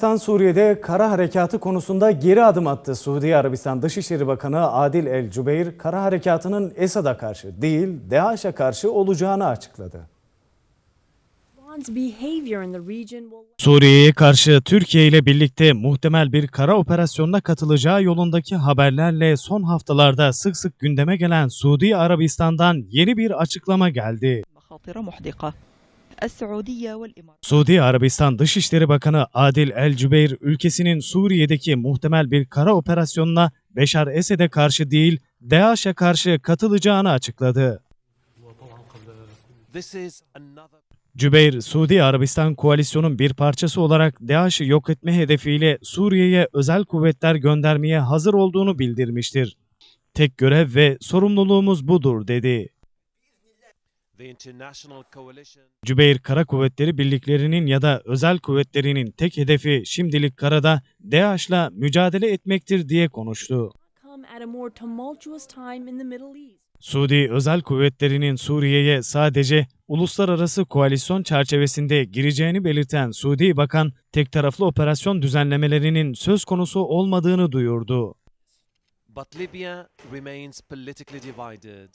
Arabistan Suriye'de kara harekatı konusunda geri adım attı. Suudi Arabistan Dışişleri Bakanı Adil El Cübeyr, kara harekatının Esad'a karşı değil, DAEŞ'e karşı olacağını açıkladı. Suriye'ye karşı Türkiye ile birlikte muhtemel bir kara operasyonuna katılacağı yolundaki haberlerle son haftalarda sık sık gündeme gelen Suudi Arabistan'dan yeni bir açıklama geldi. Suudi Arabistan Dışişleri Bakanı Adil El Cübeyr, ülkesinin Suriye'deki muhtemel bir kara operasyonuna Beşar Esed'e karşı değil, DAEŞ'e karşı katılacağını açıkladı. Cübeyr, Suudi Arabistan koalisyonun bir parçası olarak DAEŞ'i yok etme hedefiyle Suriye'ye özel kuvvetler göndermeye hazır olduğunu bildirmiştir. Tek görev ve sorumluluğumuz budur dedi. The international coalition Cübeyr Kara Kuvvetleri birliklerinin ya da özel kuvvetlerinin tek hedefi şimdilik karada DAEŞ'la mücadele etmektir diye konuştu. Suudi özel kuvvetlerinin Suriye'ye sadece uluslararası koalisyon çerçevesinde gireceğini belirten Suudi Bakan, tek taraflı operasyon düzenlemelerinin söz konusu olmadığını duyurdu. but Libya remains politically divided